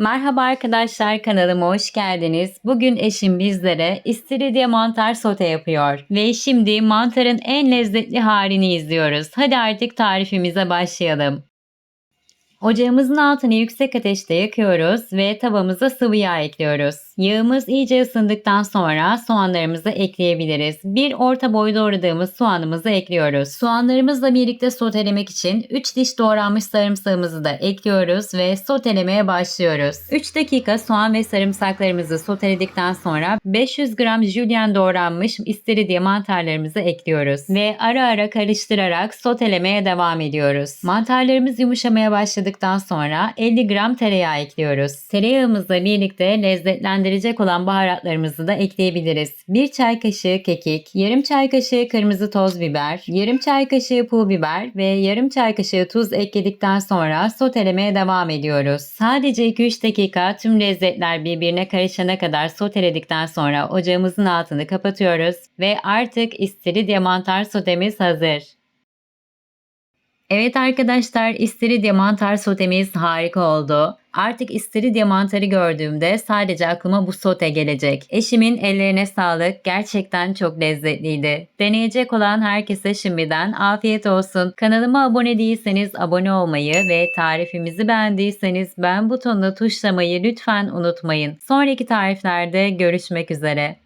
Merhaba arkadaşlar kanalıma hoş geldiniz. Bugün eşim bizlere istiridye mantar sote yapıyor. Ve şimdi mantarın en lezzetli halini izliyoruz. Hadi artık tarifimize başlayalım. Ocağımızın altını yüksek ateşte yakıyoruz ve tavamıza sıvı yağ ekliyoruz. Yağımız iyice ısındıktan sonra soğanlarımızı ekleyebiliriz. Bir orta boy doğradığımız soğanımızı ekliyoruz. Soğanlarımızla birlikte sotelemek için 3 diş doğranmış sarımsağımızı da ekliyoruz ve sotelemeye başlıyoruz. 3 dakika soğan ve sarımsaklarımızı soteledikten sonra 500 gram jülyen doğranmış istiridye mantarlarımızı ekliyoruz ve ara ara karıştırarak sotelemeye devam ediyoruz. Mantarlarımız yumuşamaya başladıktan sonra 50 gram tereyağı ekliyoruz. Tereyağımızla birlikte lezzetlendirecek olan baharatlarımızı da ekleyebiliriz. 1 çay kaşığı kekik, yarım çay kaşığı kırmızı toz biber, yarım çay kaşığı pul biber ve yarım çay kaşığı tuz ekledikten sonra sotelemeye devam ediyoruz. Sadece 2-3 dakika tüm lezzetler birbirine karışana kadar soteledikten sonra ocağımızın altını kapatıyoruz ve artık istiridye mantar sotemiz hazır. Evet arkadaşlar istiridye mantar sotemiz harika oldu. Artık istiridye mantarı gördüğümde sadece aklıma bu sote gelecek. Eşimin ellerine sağlık. Gerçekten çok lezzetliydi. Deneyecek olan herkese şimdiden afiyet olsun. Kanalıma abone değilseniz abone olmayı ve tarifimizi beğendiyseniz beğen butonuna tuşlamayı lütfen unutmayın. Sonraki tariflerde görüşmek üzere.